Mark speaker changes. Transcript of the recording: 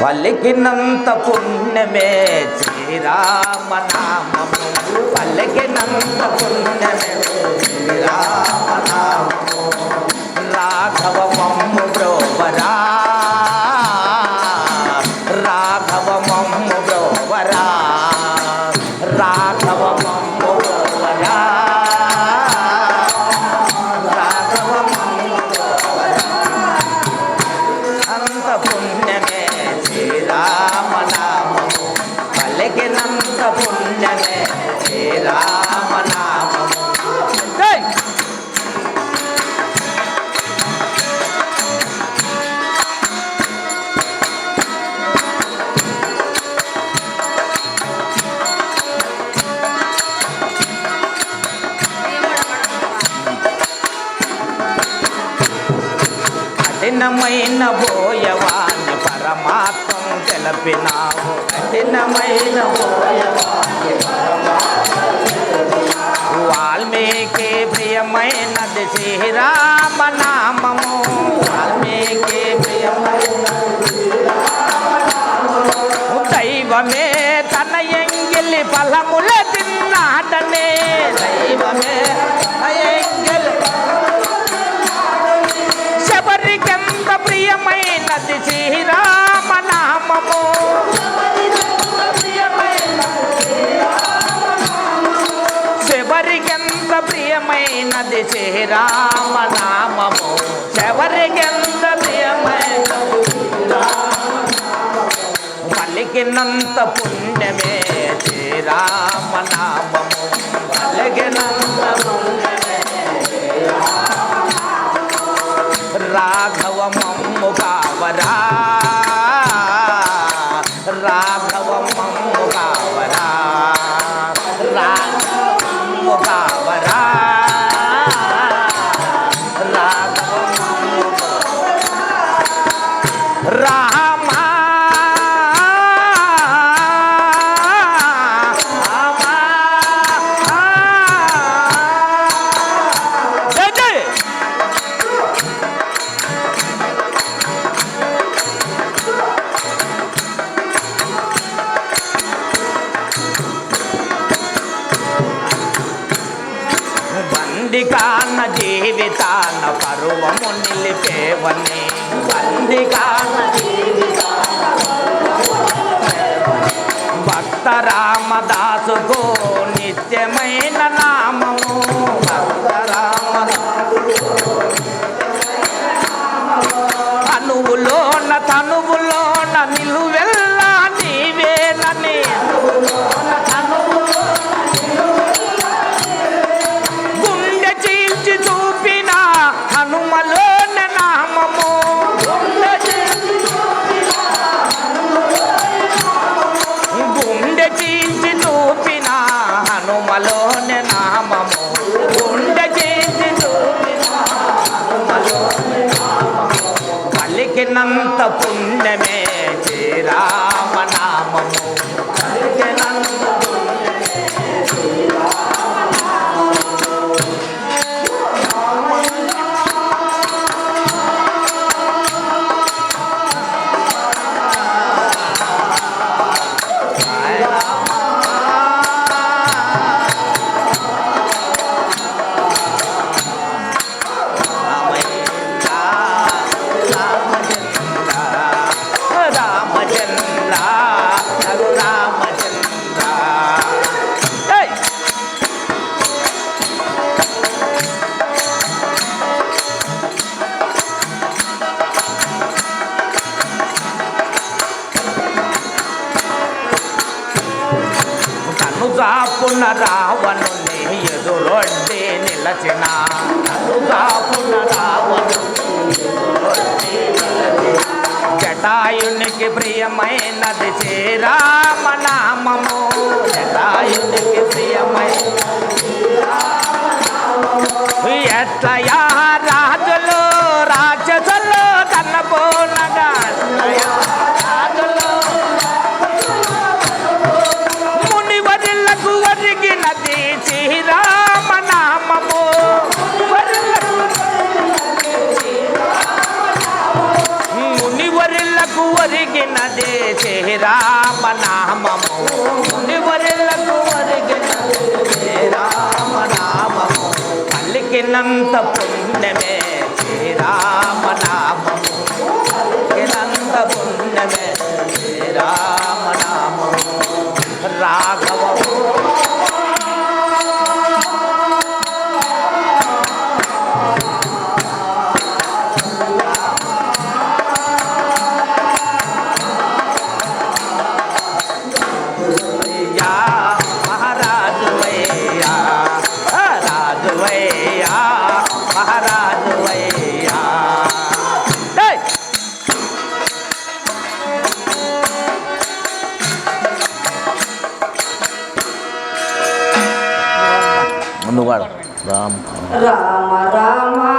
Speaker 1: పలికినంత పుణ్యమే శ్రీరామ నామము పలికినంత పుణ్యమే అంత కఠినమైన బోయవాన్ని పరమాత్మం తెలిపినావు కఠినమైన బోయవాన్ని వాల్మీకి ప్రియమైనది శ్రీరామ నామము వాల్మీకి ప్రియమైన దైవమే తన ఎంగిలి ఫలముల తిన్నాడనే దైవమే ప్రియమైనది శ్రీరామ నామము శబరికెంత ప్రియమైనది పలికినంత పుణ్యమే శ్రీరామ నామము పలికినంత రాఘవ మమ్ము కావరా రా Ra! బందికాన జీవితాన్న పరువము నిలిపేవని. బందికాన జీవితాన భక్త రామదాసుకు నిత్యమై అంత పుణ్యమే శ్రీరామనామము కను చాపున ఎదురొడ్డి నిలచిన కను చాపున జటాయునికి ప్రియమైనది శ్రీరామ నామము జటాయునికి ప్రియమైన మునులకు ఒరిగినదే చేరామనామము మునివరులకు ఒరిగినదే రామనామము పలికినంత పుణ్యమే చేరా Rama. Rama, Rama.